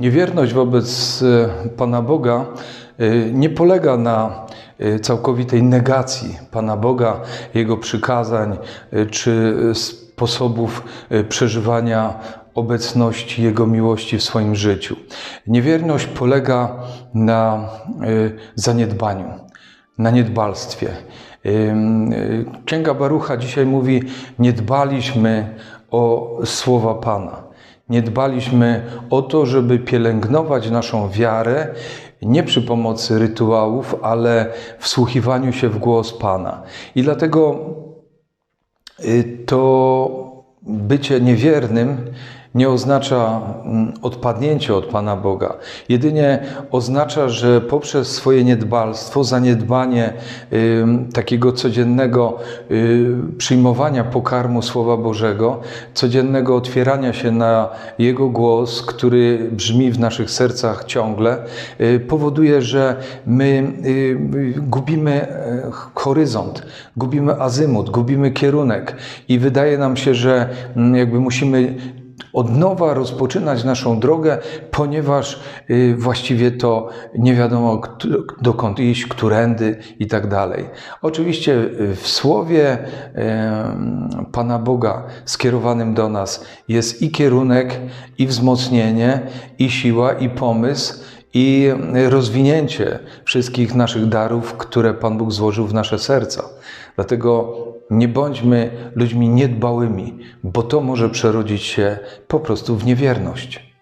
Niewierność wobec e, Pana Boga e, nie polega na e, całkowitej negacji Pana Boga, Jego przykazań czy sposobów przeżywania obecności Jego miłości w swoim życiu. Niewierność polega na zaniedbaniu, na niedbalstwie. Księga Barucha dzisiaj mówi: Nie dbaliśmy o słowa Pana. Nie dbaliśmy o to, żeby pielęgnować naszą wiarę nie przy pomocy rytuałów, ale wsłuchiwaniu się w głos Pana. I dlatego y, to bycie niewiernym nie oznacza mm, odpadnięcie od Pana Boga. Jedynie oznacza, że poprzez swoje niedbalstwo, zaniedbanie takiego codziennego y, przyjmowania pokarmu Słowa Bożego, codziennego otwierania się na Jego głos, który brzmi w naszych sercach ciągle, y, powoduje, że my y, gubimy e, horyzont, gubimy azymut, gubimy kierunek i wydaje nam się, że mm, jakby musimy od nowa rozpoczynać naszą drogę, ponieważ y, właściwie to nie wiadomo dokąd iść, którędy i tak dalej. Oczywiście y, w słowie Pana Boga skierowanym do nas jest i kierunek, i wzmocnienie, i siła, i pomysł, i rozwinięcie wszystkich naszych darów, które Pan Bóg złożył w nasze serca. Dlatego nie bądźmy ludźmi niedbałymi, bo to może przerodzić się po prostu w niewierność.